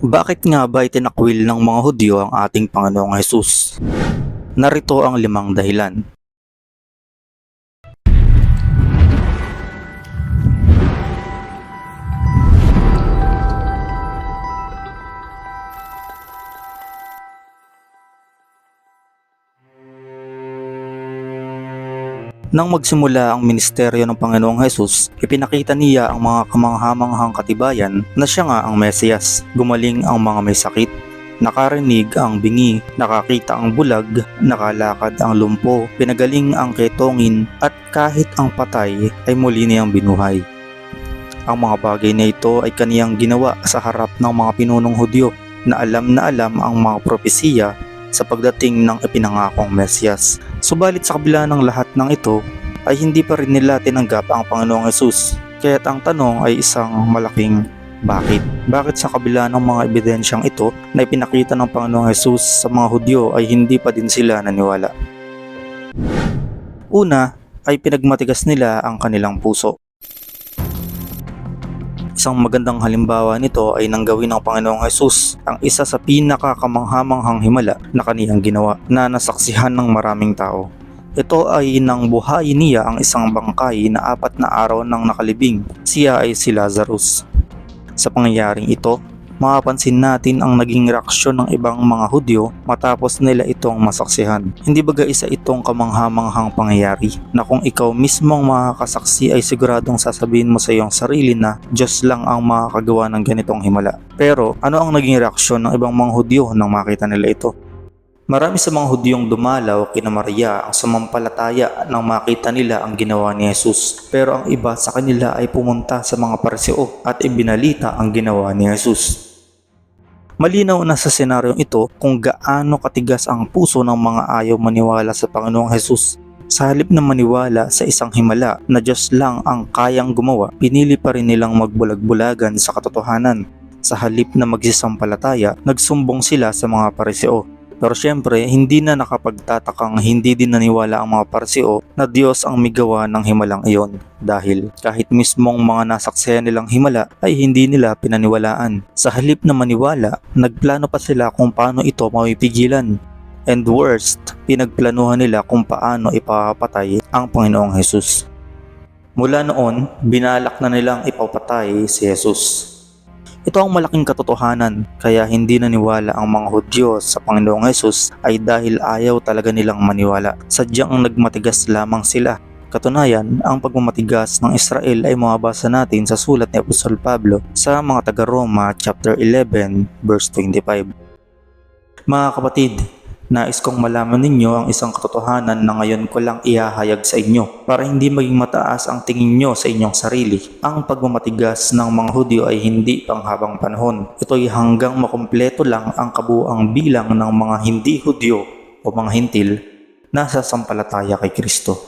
Bakit nga ba itinakwil ng mga Hudyo ang ating Panginoong Hesus? Narito ang limang dahilan. Nang magsimula ang ministeryo ng Panginoong Hesus, ipinakita niya ang mga kamanghamanghang katibayan na siya nga ang Mesiyas. Gumaling ang mga may sakit, nakarinig ang bingi, nakakita ang bulag, nakalakad ang lumpo, pinagaling ang ketongin, at kahit ang patay ay muli niyang binuhay. Ang mga bagay na ito ay kaniyang ginawa sa harap ng mga pinunong Hudyo na alam na alam ang mga propesiya sa pagdating ng ipinangakong Mesiyas. Subalit sa kabila ng lahat ng ito ay hindi pa rin nila tinanggap ang Panginoong Yesus. Kaya't ang tanong ay isang malaking bakit? Bakit sa kabila ng mga ebidensyang ito na ipinakita ng Panginoong Yesus sa mga Hudyo ay hindi pa din sila naniwala? Una ay pinagmatigas nila ang kanilang puso. Isang magandang halimbawa nito ay nang gawin ng Panginoong Hesus ang isa sa pinakakamanghamanghang himala na kaniyang ginawa na nasaksihan ng maraming tao. Ito ay nang buhayin niya ang isang bangkay na apat na araw nang nakalibing. Siya ay si Lazarus. Sa pangyayaring ito, mapapansin natin ang naging reaksyon ng ibang mga Hudyo matapos nila itong masaksihan. Hindi baga isa itong kamanghamanghang pangyayari na kung ikaw mismong makakasaksi ay siguradong sasabihin mo sa iyong sarili na Diyos lang ang makakagawa ng ganitong himala. Pero ano ang naging reaksyon ng ibang mga Hudyo nang makita nila ito? Marami sa mga Hudyong dumalaw kina Maria ang sumampalataya nang makita nila ang ginawa ni Jesus. Pero ang iba sa kanila ay pumunta sa mga pariseo at ibinalita ang ginawa ni Jesus. Malinaw na sa senaryong ito kung gaano katigas ang puso ng mga ayaw maniwala sa Panginoong Hesus. Sa halip na maniwala sa isang himala na Diyos lang ang kayang gumawa, pinili pa rin nilang magbulag-bulagan sa katotohanan. Sa halip na magsisampalataya, nagsumbong sila sa mga pariseo. Pero syempre, hindi na nakapagtatakang hindi din naniwala ang mga pariseo na Diyos ang migawa ng himalang iyon. Dahil kahit mismong mga nasaksihan nilang himala ay hindi nila pinaniwalaan. Sa halip na maniwala, nagplano pa sila kung paano ito mapipigilan. And worst, pinagplanuhan nila kung paano ipapatay ang Panginoong Hesus. Mula noon, binalak na nilang ipapatay si Jesus. Ito ang malaking katotohanan kaya hindi naniwala ang mga Hudyo sa Panginoong Hesus ay dahil ayaw talaga nilang maniwala. Sadyang nagmatigas lamang sila. Katunayan, ang pagmamatigas ng Israel ay mababasa natin sa sulat ni Apostol Pablo sa mga taga-Roma chapter 11 verse 25. Mga kapatid, Nais kong malaman ninyo ang isang katotohanan na ngayon ko lang ihahayag sa inyo para hindi maging mataas ang tingin nyo sa inyong sarili. Ang pagmamatigas ng mga Hudyo ay hindi panghabang panahon. Ito ay hanggang makumpleto lang ang kabuang bilang ng mga hindi Hudyo o mga hintil na sasampalataya kay Kristo.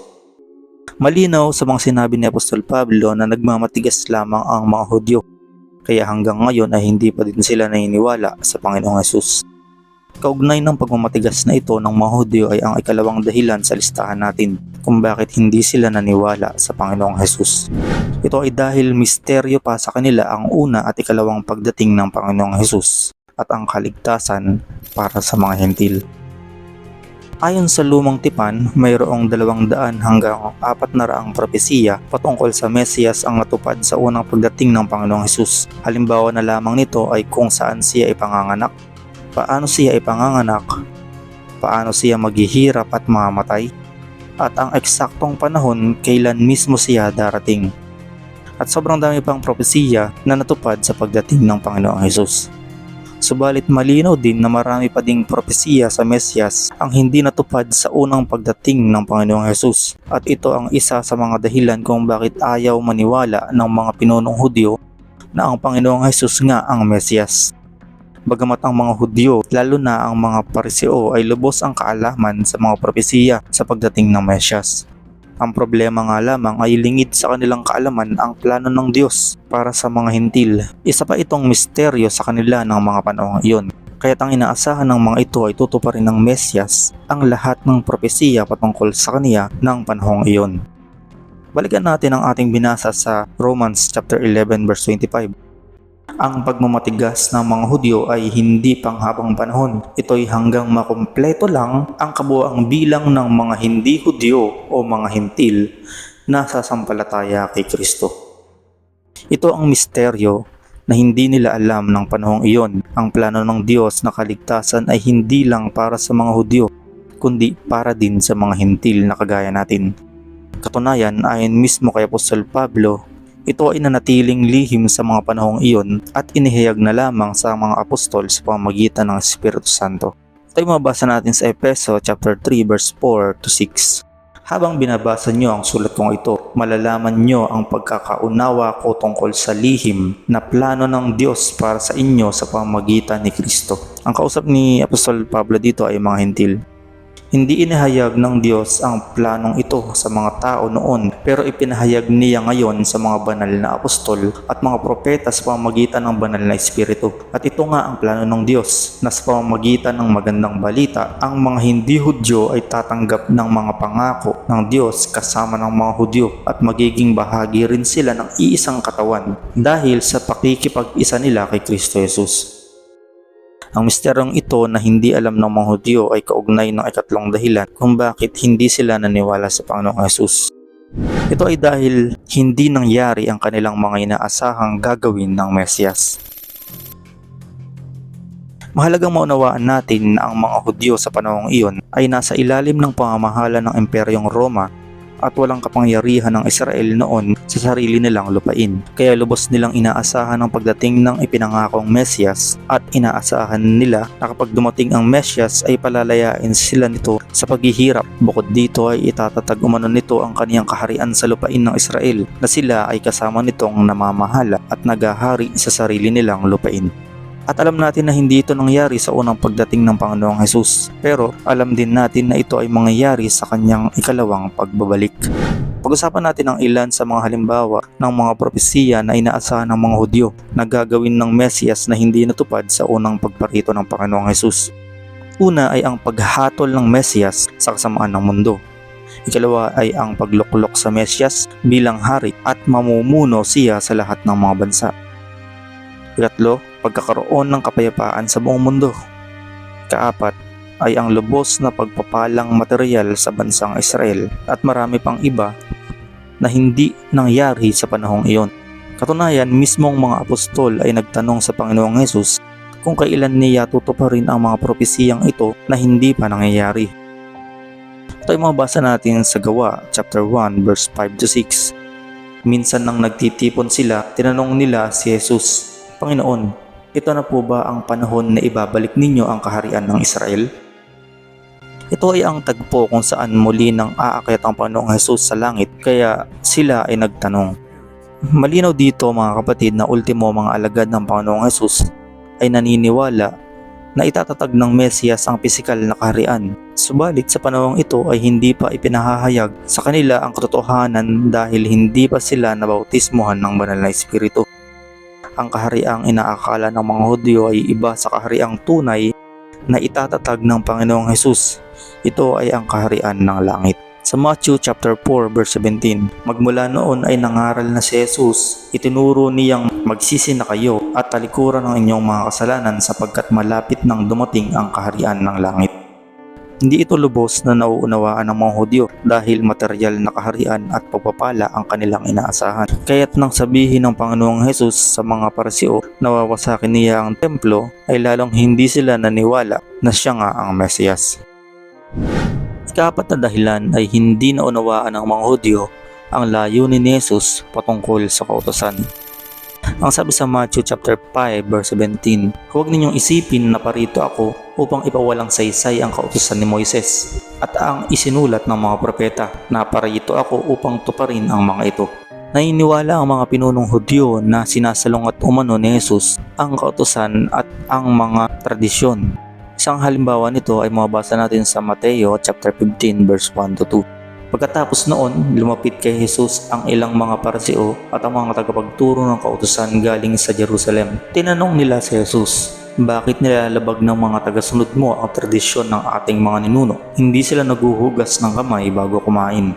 Malinaw sa mga sinabi ni Apostol Pablo na nagmamatigas lamang ang mga Hudyo kaya hanggang ngayon ay hindi pa din sila naniniwala sa Panginoong Yesus. Kaugnay ng pagmamatigas na ito ng mga Hudyo ay ang ikalawang dahilan sa listahan natin kung bakit hindi sila naniwala sa Panginoong Hesus. Ito ay dahil misteryo pa sa kanila ang una at ikalawang pagdating ng Panginoong Hesus at ang kaligtasan para sa mga hentil. Ayon sa lumang tipan, mayroong dalawang daan hanggang apat na raang propesiya patungkol sa Mesiyas ang natupad sa unang pagdating ng Panginoong Hesus. Halimbawa na lamang nito ay kung saan siya ipanganganak, paano siya ipanganganak, paano siya maghihirap at mamamatay, at ang eksaktong panahon kailan mismo siya darating. At sobrang dami pang propesiya na natupad sa pagdating ng Panginoong Hesus. Subalit malinaw din na marami pa ding propesiya sa Mesyas ang hindi natupad sa unang pagdating ng Panginoong Hesus. At ito ang isa sa mga dahilan kung bakit ayaw maniwala ng mga pinunong Hudyo na ang Panginoong Hesus nga ang Mesyas. Bagamat ang mga Hudyo, lalo na ang mga Pariseo ay lubos ang kaalaman sa mga propesiya sa pagdating ng Mesyas. Ang problema nga lamang ay lingid sa kanilang kaalaman ang plano ng Diyos para sa mga hintil. Isa pa itong misteryo sa kanila ng mga panahong iyon. Kaya't ang inaasahan ng mga ito ay tutuparin ng Mesyas ang lahat ng propesiya patungkol sa kaniya ng panahong iyon. Balikan natin ang ating binasa sa Romans chapter 11 verse 25. Ang pagmamatigas ng mga Hudyo ay hindi panghabang panahon. Ito'y hanggang makumpleto lang ang kabuang bilang ng mga hindi Hudyo o mga hintil na sasampalataya kay Kristo. Ito ang misteryo na hindi nila alam ng panahong iyon. Ang plano ng Diyos na kaligtasan ay hindi lang para sa mga Hudyo, kundi para din sa mga hintil na kagaya natin. Katunayan, ayon mismo kay Apostol Pablo, ito ay nanatiling lihim sa mga panahong iyon at inihayag na lamang sa mga apostol sa pamamagitan ng Espiritu Santo. Ito ay mabasa natin sa Epeso chapter 3 verse 4 to 6. Habang binabasa nyo ang sulat kong ito, malalaman nyo ang pagkakaunawa ko tungkol sa lihim na plano ng Diyos para sa inyo sa pamamagitan ni Kristo. Ang kausap ni Apostol Pablo dito ay mga hintil. Hindi inihayag ng Diyos ang planong ito sa mga tao noon pero ipinahayag niya ngayon sa mga banal na apostol at mga propeta sa pamamagitan ng banal na espiritu. At ito nga ang plano ng Diyos na sa pamamagitan ng magandang balita, ang mga hindi Hudyo ay tatanggap ng mga pangako ng Diyos kasama ng mga Hudyo at magiging bahagi rin sila ng iisang katawan dahil sa pakikipag-isa nila kay Kristo Jesus. Ang misteryong ito na hindi alam ng mga Hudyo ay kaugnay ng ikatlong dahilan kung bakit hindi sila naniwala sa Panginoong Yesus. Ito ay dahil hindi nangyari ang kanilang mga inaasahang gagawin ng Mesyas. Mahalagang maunawaan natin na ang mga Hudyo sa panahong iyon ay nasa ilalim ng pamamahala ng Imperyong Roma at walang kapangyarihan ng Israel noon sa sarili nilang lupain. Kaya lubos nilang inaasahan ang pagdating ng ipinangakong Mesyas at inaasahan nila na kapag dumating ang Mesyas ay palalayain sila nito sa paghihirap. Bukod dito ay itatatag umano nito ang kaniyang kaharian sa lupain ng Israel na sila ay kasama nitong namamahala at nagahari sa sarili nilang lupain. At alam natin na hindi ito nangyari sa unang pagdating ng Panginoong Hesus. Pero alam din natin na ito ay mangyayari sa kanyang ikalawang pagbabalik. Pag-usapan natin ang ilan sa mga halimbawa ng mga propesiya na inaasahan ng mga Hudyo na gagawin ng Mesiyas na hindi natupad sa unang pagparito ng Panginoong Hesus. Una ay ang paghatol ng Mesiyas sa kasamaan ng mundo. Ikalawa ay ang pagluklok sa Mesiyas bilang hari at mamumuno siya sa lahat ng mga bansa. Ikatlo, pagkakaroon ng kapayapaan sa buong mundo. Kaapat ay ang lubos na pagpapalang material sa bansang Israel at marami pang iba na hindi nangyari sa panahong iyon. Katunayan, mismong mga apostol ay nagtanong sa Panginoong Yesus kung kailan niya tutuparin ang mga propesiyang ito na hindi pa nangyayari. Ito ay mabasa natin sa Gawa, chapter 1, verse 5 to 6. Minsan nang nagtitipon sila, tinanong nila si Jesus, Panginoon, ito na po ba ang panahon na ibabalik ninyo ang kaharian ng Israel? Ito ay ang tagpo kung saan muli nang aakyat ang Panginoong Jesus sa langit kaya sila ay nagtanong. Malinaw dito mga kapatid na ultimo mga alagad ng Panginoong Jesus ay naniniwala na itatatag ng Mesiyas ang pisikal na kaharian. Subalit sa panahong ito ay hindi pa ipinahahayag sa kanila ang katotohanan dahil hindi pa sila nabautismuhan ng banal na espiritu ang kahariang inaakala ng mga Hudyo ay iba sa kahariang tunay na itatatag ng Panginoong Hesus. Ito ay ang kaharian ng langit. Sa Matthew chapter 4 verse 17, magmula noon ay nangaral na si Jesus, itinuro niyang magsisi na kayo at talikuran ang inyong mga kasalanan sapagkat malapit nang dumating ang kaharian ng langit. Hindi ito lubos na nauunawaan ng mga Hudyo dahil material na kaharian at pagpapala ang kanilang inaasahan. Kaya't nang sabihin ng Panginoong Hesus sa mga pariseo na wawasakin niya ang templo ay lalong hindi sila naniwala na siya nga ang Mesiyas. Ikapat na dahilan ay hindi naunawaan ng mga Hudyo ang layunin ni Jesus patungkol sa kautosan. Ang sabi sa Matthew chapter 5 verse 17, Huwag ninyong isipin na parito ako upang ipawalang saysay ang kautusan ni Moises at ang isinulat ng mga propeta na parito ako upang tuparin ang mga ito. Naniniwala ang mga pinunong Hudyo na sinasalungat umano ni Jesus ang kautusan at ang mga tradisyon. Isang halimbawa nito ay mabasa natin sa Mateo chapter 15 verse 1 to 2. Pagkatapos noon, lumapit kay Jesus ang ilang mga pariseo at ang mga tagapagturo ng kautusan galing sa Jerusalem. Tinanong nila si Jesus, bakit nilalabag ng mga tagasunod mo ang tradisyon ng ating mga ninuno? Hindi sila naguhugas ng kamay bago kumain.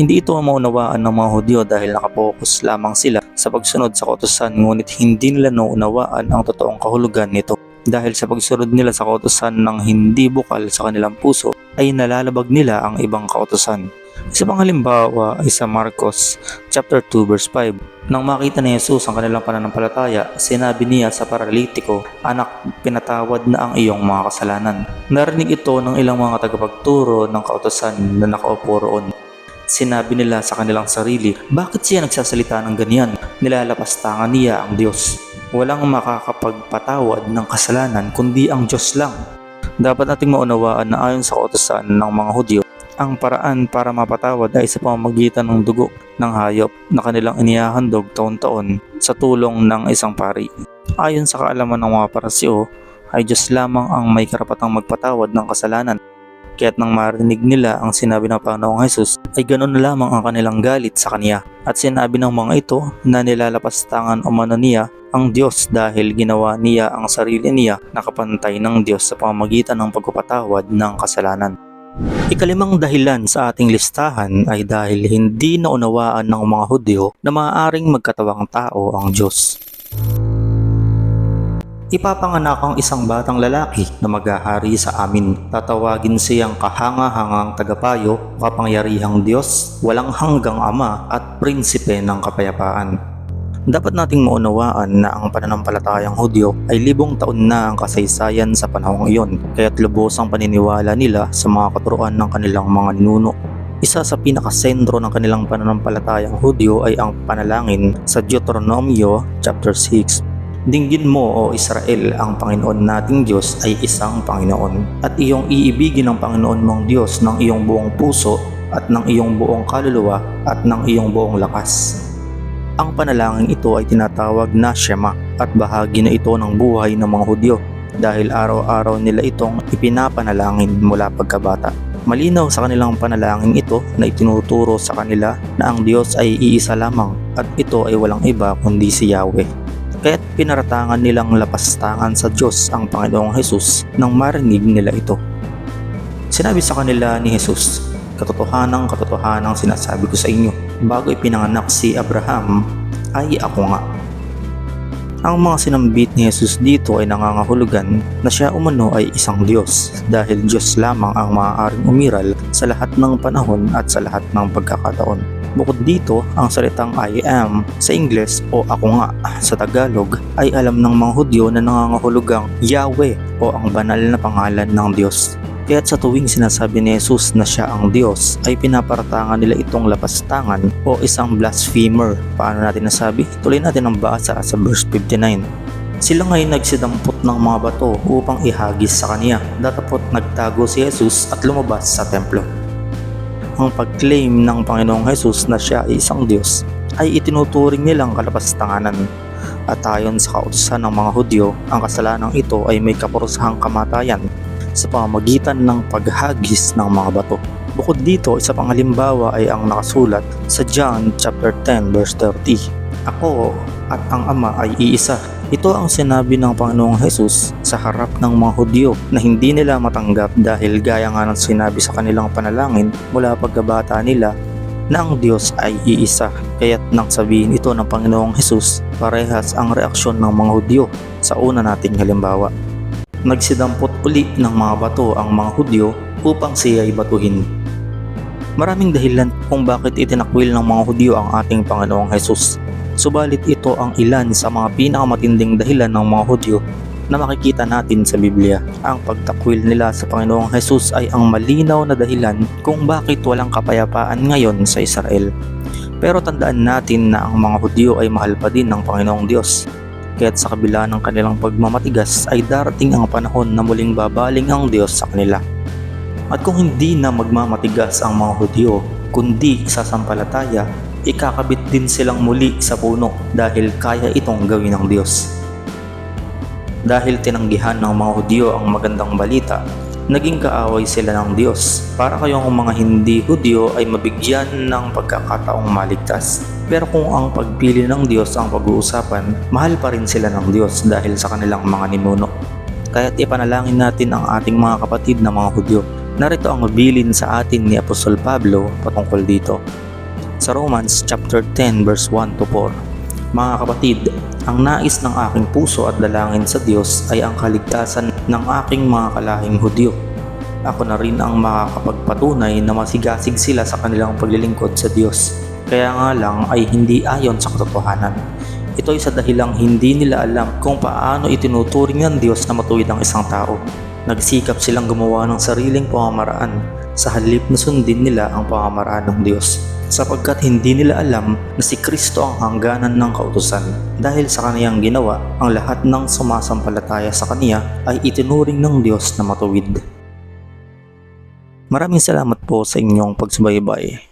Hindi ito maunawaan ng mga Hudyo dahil nakapokus lamang sila sa pagsunod sa kautusan ngunit hindi nila nauunawaan ang totoong kahulugan nito. Dahil sa pagsunod nila sa kautusan ng hindi bukal sa kanilang puso ay nalalabag nila ang ibang kautusan. Isa pang halimbawa ay sa Marcos chapter 2 verse 5. Nang makita ni Jesus ang kanilang pananampalataya, sinabi niya sa paralitiko, Anak, pinatawad na ang iyong mga kasalanan. Narinig ito ng ilang mga tagapagturo ng kautosan na nakaupo roon. Sinabi nila sa kanilang sarili, bakit siya nagsasalita ng ganyan? Nilalapastangan niya ang Diyos. Walang makakapagpatawad ng kasalanan kundi ang Diyos lang. Dapat nating maunawaan na ayon sa kautosan ng mga Hudyo, ang paraan para mapatawad ay sa pamamagitan ng dugo ng hayop na kanilang inihahandog taon-taon sa tulong ng isang pari. Ayon sa kaalaman ng mga parasyo, ay Diyos lamang ang may karapatang magpatawad ng kasalanan. Kaya't nang marinig nila ang sinabi ng Panginoong Hesus, ay ganoon na lamang ang kanilang galit sa Kanya. At sinabi ng mga ito na nilalapastangan umano niya ang Diyos dahil ginawa niya ang sarili niya nakapantay ng Diyos sa pamamagitan ng pagpapatawad ng kasalanan. Ikalimang dahilan sa ating listahan ay dahil hindi naunawaan ng mga Hudyo na maaaring magkatawang tao ang Diyos. Ipapanganak ang isang batang lalaki na maghahari sa amin. Tatawagin siyang kahanga-hangang tagapayo, kapangyarihang Diyos, walang hanggang ama at prinsipe ng kapayapaan. Dapat nating maunawaan na ang pananampalatayang Hudyo ay libong taon na ang kasaysayan sa panahong iyon, kaya't lubos ang paniniwala nila sa mga katuruan ng kanilang mga ninuno. Isa sa pinakasentro ng kanilang pananampalatayang Hudyo ay ang panalangin sa Deuteronomio chapter 6 Dinggin mo o Israel ang Panginoon nating Diyos ay isang Panginoon at iyong iibigin ng Panginoon mong Diyos ng iyong buong puso at ng iyong buong kaluluwa at ng iyong buong lakas. Ang panalangin ito ay tinatawag na Shema at bahagi na ito ng buhay ng mga Hudyo dahil araw-araw nila itong ipinapanalangin mula pagkabata. Malinaw sa kanilang panalangin ito na itinuturo sa kanila na ang Diyos ay iisa lamang at ito ay walang iba kundi si Yahweh. Kaya't pinaratangan nilang lapastangan sa Diyos ang Panginoong Hesus nang marinig nila ito. Sinabi sa kanila ni Jesus, Katotohanang katotohanang sinasabi ko sa inyo, bago ipinanganak si Abraham, ay ako nga. Ang mga sinambit ni Jesus dito ay nangangahulugan na siya umano ay isang Diyos dahil Diyos lamang ang maaaring umiral sa lahat ng panahon at sa lahat ng pagkakataon. Bukod dito, ang salitang I am sa Ingles o ako nga sa Tagalog ay alam ng mga Hudyo na nangangahulugang Yahweh o ang banal na pangalan ng Diyos. Kaya't sa tuwing sinasabi ni Jesus na siya ang Diyos ay pinaparatangan nila itong lapastangan o isang blasphemer. Paano natin nasabi? Tuloy natin ang basa sa verse 59. Sila ngayon nagsidampot ng mga bato upang ihagis sa kanya. Datapot nagtago si Jesus at lumabas sa templo. Ang pag-claim ng Panginoong Jesus na siya ay isang Diyos ay itinuturing nilang kalapastanganan. At ayon sa kautusan ng mga Hudyo, ang kasalanang ito ay may kaparusahang kamatayan sa pamamagitan ng paghagis ng mga bato. Bukod dito, isa pang halimbawa ay ang nakasulat sa John chapter 10 verse 30. Ako at ang Ama ay iisa. Ito ang sinabi ng Panginoong Hesus sa harap ng mga Hudyo na hindi nila matanggap dahil gaya nga ng sinabi sa kanilang panalangin mula pagkabata nila na ang Diyos ay iisa. Kaya't nang sabihin ito ng Panginoong Hesus, parehas ang reaksyon ng mga Hudyo sa una nating halimbawa nagsidampot uli ng mga bato ang mga Hudyo upang siya ay batuhin. Maraming dahilan kung bakit itinakwil ng mga Hudyo ang ating Panginoong Hesus. Subalit ito ang ilan sa mga pinakamatinding dahilan ng mga Hudyo na makikita natin sa Biblia. Ang pagtakwil nila sa Panginoong Hesus ay ang malinaw na dahilan kung bakit walang kapayapaan ngayon sa Israel. Pero tandaan natin na ang mga Hudyo ay mahal pa din ng Panginoong Diyos kaya't sa kabila ng kanilang pagmamatigas ay darating ang panahon na muling babaling ang Diyos sa kanila. At kung hindi na magmamatigas ang mga Hudyo, kundi sasampalataya, ikakabit din silang muli sa puno dahil kaya itong gawin ng Diyos. Dahil tinanggihan ng mga Hudyo ang magandang balita, naging kaaway sila ng Diyos para kayong mga hindi Hudyo ay mabigyan ng pagkakataong maligtas. Pero kung ang pagpili ng Diyos ang pag-uusapan, mahal pa rin sila ng Diyos dahil sa kanilang mga ninuno. Kaya't ipanalangin natin ang ating mga kapatid na mga Hudyo. Narito ang mabilin sa atin ni Apostol Pablo patungkol dito. Sa Romans chapter 10 verse 1 to 4. Mga kapatid, ang nais ng aking puso at dalangin sa Diyos ay ang kaligtasan ng aking mga kalahing Hudyo. Ako na rin ang makakapagpatunay na masigasig sila sa kanilang paglilingkod sa Diyos. Kaya nga lang ay hindi ayon sa katotohanan. Ito ay sa dahilang hindi nila alam kung paano itinuturing ng Diyos na matuwid ang isang tao. Nagsikap silang gumawa ng sariling pamamaraan sa halip na sundin nila ang pamamaraan ng Diyos sapagkat hindi nila alam na si Kristo ang hangganan ng kautusan. Dahil sa kaniyang ginawa, ang lahat ng sumasampalataya sa kaniya ay itinuring ng Diyos na matuwid. Maraming salamat po sa inyong pagsubaybay.